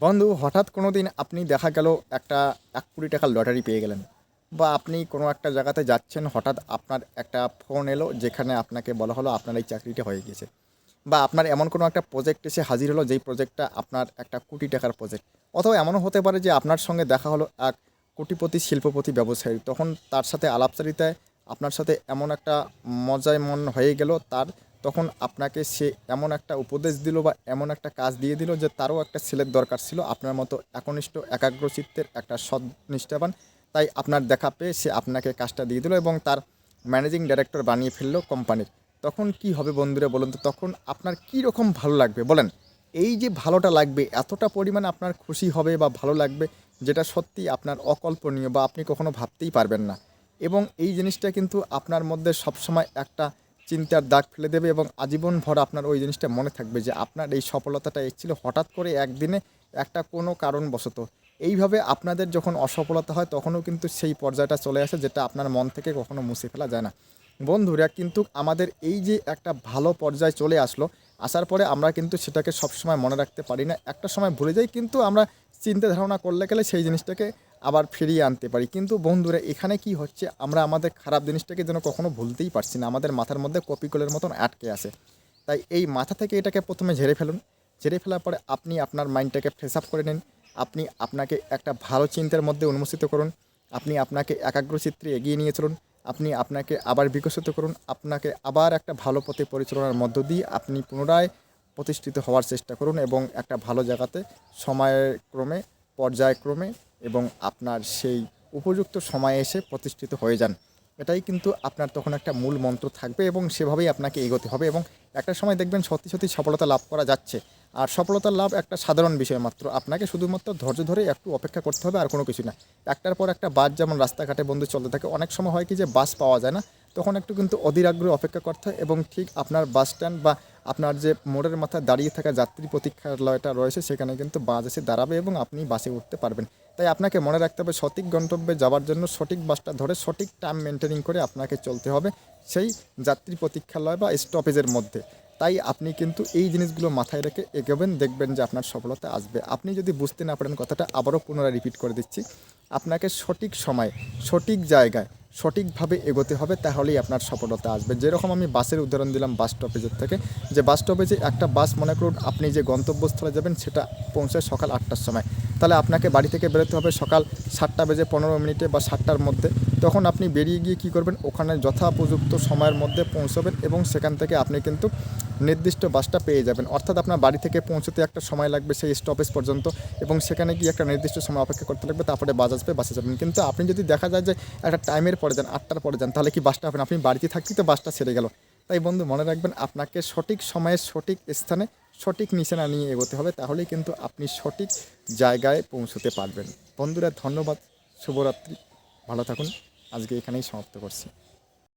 বন্ধু, হঠাৎ কোনো দিন আপনি দেখা গেল একটা এক কোটি টাকার লটারি পেয়ে গেলেন বা আপনি কোনো একটা জায়গাতে যাচ্ছেন, হঠাৎ আপনার একটা ফোন এলো যেখানে আপনাকে বলা হলো আপনার এই চাকরিটা হয়ে গেছে বা আপনার এমন কোনো একটা প্রজেক্ট এসে হাজির হলো যেই প্রজেক্টটা আপনার একটা কোটি টাকার প্রজেক্ট অথবা এমনও হতে পারে যে আপনার সঙ্গে দেখা হলো এক কোটিপতি শিল্পপতি ব্যবসায়ী, তখন তার সাথে আলাপচারিতায় আপনার সাথে এমন একটা মজায় মন হয়ে গেল, তার তখন আপনাকে সে এমন একটা উপদেশ দিল বা এমন একটা কাজ দিয়ে দিল যে তারও একটা ছেলের দরকার ছিল। আপনার মতো একনিষ্ঠ, একাগ্রচিত্তের একটা সৎনিষ্ঠাবান তাই আপনার দেখা পেয়ে সে আপনাকে কাজটা দিয়ে দিল এবং তার ম্যানেজিং ডাইরেক্টর বানিয়ে ফেলল কোম্পানির। তখন কি হবে বন্ধুরা বলুন তো? তখন আপনার কী রকম ভালো লাগবে? বলেন, এই যে ভালোটা লাগবে, এতটা পরিমাণে আপনার খুশি হবে বা ভালো লাগবে, যেটা সত্যি আপনার অকল্পনীয় বা আপনি কখনো ভাবতেই পারবেন না। এবং এই জিনিসটা কিন্তু আপনার মধ্যে সবসময় একটা চিন্তার দাগ ফেলে দেবে এবং আজীবন ভর আপনার ওই জিনিসটা মনে থাকবে যে আপনার এই সফলতাটা এসেছিল হঠাৎ করে একদিনে একটা কোনো কারণবশত। এইভাবে আপনাদের যখন অসফলতা হয় তখনও কিন্তু সেই পর্যায়টা চলে আসে যেটা আপনার মন থেকে কখনো মুছে ফেলা যায় না। বন্ধুরা, কিন্তু আমাদের এই যে একটা ভালো পর্যায়ে চলে আসলো, আসার পরে আমরা কিন্তু সেটাকে সবসময় মনে রাখতে পারি না। একটা সময় ভুলে যাই, কিন্তু আমরা চিন্তা ধারণা করলে গেলে সেই জিনিসটাকে আবার ফিরিয়ে আনতে পারি। কিন্তু বন্ধুরা, এখানে কি হচ্ছে? আমরা আমাদের খারাপ জিনিসটাকে যেন কখনো ভুলতেই পারছি না। আমাদের মাথার মধ্যে কপিকলের মতন আটকে আসে তাই এই মাথা থেকে এটাকে প্রথমে ঝেড়ে ফেলুন। ঝেড়ে ফেলার পরে আপনি আপনার মাইন্ডটাকে ফ্রেশ আপ করে নিন। আপনি আপনাকে একটা ভালো চিন্তার মধ্যে উন্মোচিত করুন। আপনি আপনাকে একাগ্রচিত্রে এগিয়ে নিয়ে চলুন। আপনি আপনাকে আবার বিকশিত করুন। আপনাকে আবার একটা ভালো পথে পরিচালনার মধ্য দিয়ে আপনি পুনরায় প্রতিষ্ঠিত হওয়ার চেষ্টা করুন এবং একটা ভালো জায়গাতে সময়ের ক্রমে, পর্যায়ক্রমে এবং আপনার সেই উপযুক্ত সময়ে এসে প্রতিষ্ঠিত হয়ে যান। এটাই কিন্তু আপনার তখন একটা মূল মন্ত্র থাকবে এবং সেভাবেই আপনাকে এগোতে হবে এবং একটা সময় দেখবেন সত্যি সত্যি সফলতা লাভ করা যাচ্ছে। আর সফলতার লাভ একটা সাধারণ বিষয় মাত্র। আপনাকে শুধুমাত্র ধৈর্য ধরে একটু অপেক্ষা করতে হবে, আর কোনো কিছু না। একটার পর একটা বাস যেমন রাস্তাঘাটে বন্ধু চলতে থাকে, অনেক সময় হয় কি যে বাস পাওয়া যায় না, তখন একটু কিন্তু অধীর আগ্রহে অপেক্ষা করতে হয় এবং ঠিক আপনার বাস স্ট্যান্ড বা আপনার যে মোড়ের মাথায় দাঁড়িয়ে থাকা যাত্রী প্রতীক্ষালয়টা রয়েছে, সেখানে কিন্তু বাস এসে দাঁড়াবে এবং আপনি বাসে উঠতে পারবেন। তাই আপনাকে মনে রাখতে হবে, সঠিক গন্তব্যে যাওয়ার জন্য সঠিক বাসটা ধরে সঠিক টাইম মেনটেনিং করে আপনাকে চলতে হবে সেই যাত্রী প্রতীক্ষালয় বা স্টপেজের মধ্যে। তাই আপনি কিন্তু এই জিনিসগুলো মাথায় রেখে এগোবেন, দেখবেন যে আপনার সফলতা আসবে। আপনি যদি বুঝতে না পারেন কথাটা, আবারও পুনরায় রিপিট করে দিচ্ছি। আপনাকে সঠিক সময়, সঠিক জায়গায় সঠিকভাবে এগোতে হবে, তাহলেই আপনার সফলতা আসবে। যেরকম আমি বাসের উদাহরণ দিলাম বাস স্টপেজের থেকে। যে বাস স্টপেজে একটা বাস, মনে করুন আপনি যে গন্তব্যস্থলে যাবেন, সেটা পৌঁছায় সকাল আটটার সময়। তাহলে আপনাকে বাড়ি থেকে বেরোতে হবে সকাল সাতটা বেজে পনেরো মিনিটে বা সাতটার মধ্যে। তখন আপনি বেরিয়ে গিয়ে কী করবেন? ওখানে যথাপযুক্ত সময়ের মধ্যে পৌঁছবেন এবং সেখান থেকে আপনি কিন্তু নির্দিষ্ট বাসটা পেয়ে যাবেন। অর্থাৎ আপনার বাড়ি থেকে পৌঁছতে একটা সময় লাগবে সেই স্টপেজ পর্যন্ত এবং সেখানে গিয়ে একটা নির্দিষ্ট সময় অপেক্ষা করতে লাগবে, তারপরে বাস আসবে, বাসে যাবেন। কিন্তু আপনি যদি দেখা যায় যে একটা টাইমের পরে যান, আটটার পরে যান, তাহলে কি বাসটা হবেন আপনি বাড়িতে থাকতেই তো বাসটা ছেড়ে গেল। তাই বন্ধু, মনে রাখবেন আপনাকে সঠিক সময়ে, সঠিক স্থানে, সঠিক নিশানা নিয়ে এগোতে হবে, তাহলেই কিন্তু আপনি সঠিক জায়গায় পৌঁছতে পারবেন। বন্ধুরা, ধন্যবাদ। শুভরাত্রি। ভালো থাকুন। আজকে এখানেই সমাপ্ত করছি।